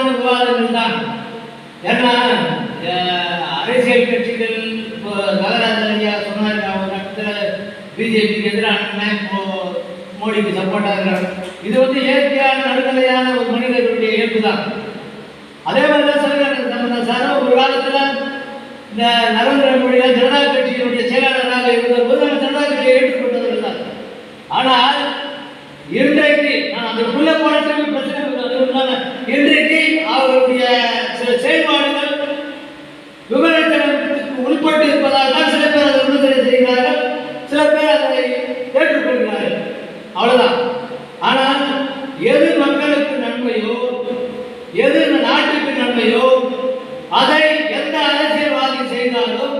விதமான விவாதங்கள் தான். ஏன்னா அரசியல் கட்சிகள் இப்போ ஐயா அவங்க பிஜேபிக்கு எதிரான மோடிக்கு சப்போர்ட்டாக இருக்கிறாங்க இது வந்து இயற்கையான நடுநிலையான ஒரு மனிதர்களுடைய இயல்பு தான். அதே மாதிரி தான் சொல்கிறாங்க நம்ம சார் ஒரு காலத்தில் இந்த நரேந்திர அவருடைய சில செயல்பாடுகள் விமர்சனத்துக்கு உட்பட்டு இருப்பதால் தான் சில பேர் அதை விமர்சனம் செய்கிறார்கள் சில பேர் அதை ஏற்றுக்கொள்கிறார்கள். அவ்வளவுதான். ஆனால் எது மக்களுக்கு நன்மையோ எது நாட்டுக்கு நன்மையோ அதை எந்த அரசியல்வாதி செய்தாலும்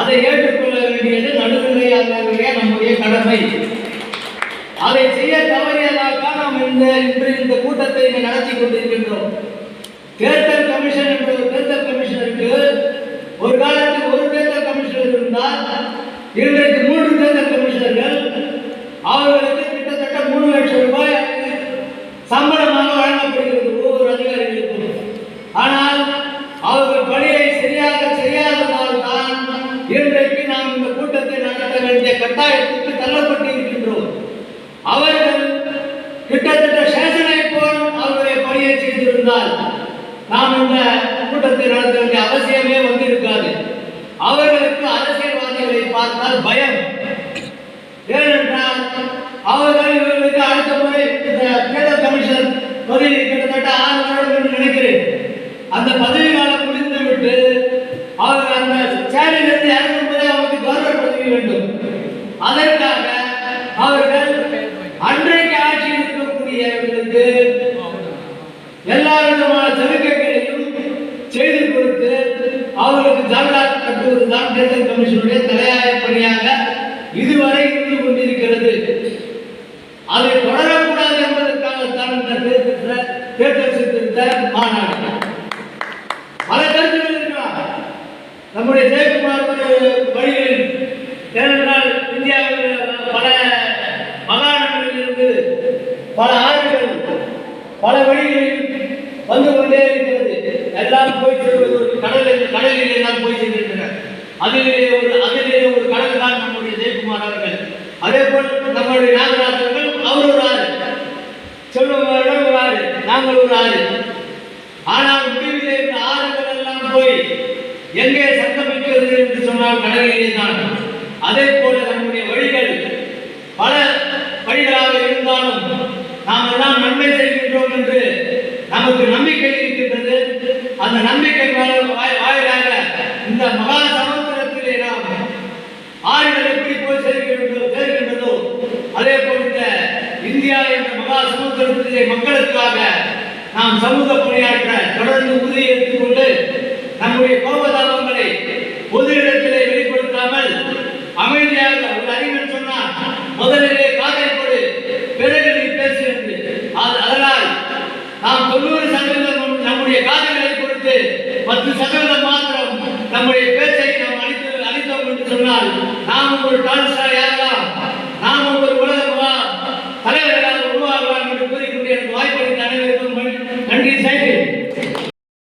அதை ஏற்றுக்கொள்ள வேண்டியது நடுநிலையாளர்களுடைய நம்முடைய கடமை. அதை செய்ய தவறியதாக நாம் இந்த இன்று இந்த கூட்டத்தை நடத்தி கொண்டிருக்கின்றோம். தேர்தல் கமிஷன் என்ற தேர்தல் கமிஷனருக்கு ஒரு காலத்தில் ஒரு தேர்தல் கமிஷனர் இருந்தால் இன்றைக்கு மூன்று தேர்தல் கமிஷனர்கள் அவர்களுக்கு கிட்டத்தட்ட மூணு லட்சம் ரூபாய் சம்பளமாக வழங்கப்படுகிறது ஒவ்வொரு அதிகாரிகளுக்கும். ஆனால் அவர்கள் பணியை சரியாக செய்யாததால் தான் இன்றைக்கு நாம் இந்த கூட்டத்தை நடத்த வேண்டிய கட்டாயத்துக்கு தள்ளப்பட்டு இருக்கின்றோம் அவர்கள் கிட்டத்தட்ட சேஷனை போல் அவருடைய பணியை செய்திருந்தால் நாம் இந்த கூட்டத்தை நடத்த வேண்டிய அவசியமே வந்திருக்காது அவர்களுக்கு அரசியல்வாதிகளை பார்த்தால் பயம். ஏனென்றால் அவர்கள் இவர்களுக்கு அடுத்த முறை தேர்தல் கமிஷன் பதவி கிட்டத்தட்ட ஆறு வருடம் என்று நினைக்கிறேன். அந்த பதவி காலம் முடிந்து விட்டு அவர்கள் அந்த சேவையிலிருந்து இறங்கும் போது அவருக்கு கௌரவ பதவி வேண்டும். அதற்காக செய்து கொடுத்து அவர்களுக்கு ஜாமீன் கட்டுவதுதான் தேர்தல் கமிஷனுடைய தலையாய பணியாக இதுவரை இருந்து கொண்டிருக்கிறது. அதை தொடரக்கூடாது என்பதற்காகத்தான் இந்த தேர்தல் தேர்தல் சீர்திருத்த மாநாடு. பல கருத்துக்கள் இருக்கலாம் நம்முடைய ஜெயக்குமார் வழியில் ஏனென்றால் இந்தியாவில் பல மாகாணங்களில் இருந்து பல ஆண்டுகள் பல வழிகளில் வந்து கொண்டே இருக்கிறது. எல்லாரும் போய் சேர்வது ஒரு கடலில் கடலில் எல்லாம் போய் சென்றிருக்கிறார் அதிலே ஒரு அதிலே ஒரு கடல் தான் நம்முடைய ஜெயக்குமார் அவர்கள். அதே போல் நம்முடைய நாகராஜர்கள் அவர் ஒரு ஆறு செல்வம் ஒரு ஆறு நாங்கள் ஒரு ஆறு ஆனால் முடிவிலே இந்த ஆறுகள் எல்லாம் போய் எங்கே சங்கமிக்கிறது என்று சொன்னால் கடலிலே தான். அதே போல நம்முடைய வழிகள் பல வழிகளாக இருந்தாலும் நாம் எல்லாம் நன்மை செய்கின்றோம் என்று நமக்கு இந்த மகா சமுத்திரத்திலே நாம் ஆறுகள் எப்படி போய் சேர்க்கின்றதோ சேர்க்கின்றதோ அதே போல் இந்த இந்தியா என்ற மகா சமுத்திரத்திலே மக்களுக்காக நாம் சமூக பணியாற்ற தொடர்ந்து உறுதி எடுத்துக்கொண்டு நம்முடைய கோபதாபங்களை பொது இடத்திலே வெளிப்படுத்தாமல் அமைதியாக ஒரு அறிஞர் சொன்னார். முதலிலே காதை கொடு பிறகு நீ பேசு என்று. அதனால் நாம் தொண்ணூறு சதவீதம் நம்முடைய காதல்களை கொடுத்து பத்து சதவீதம் நம்முடைய பேச்சை நாம் அளித்து அளித்தோம் என்று சொன்னால் நாம் ஒரு டான்ஸ்டார் யாரெல்லாம்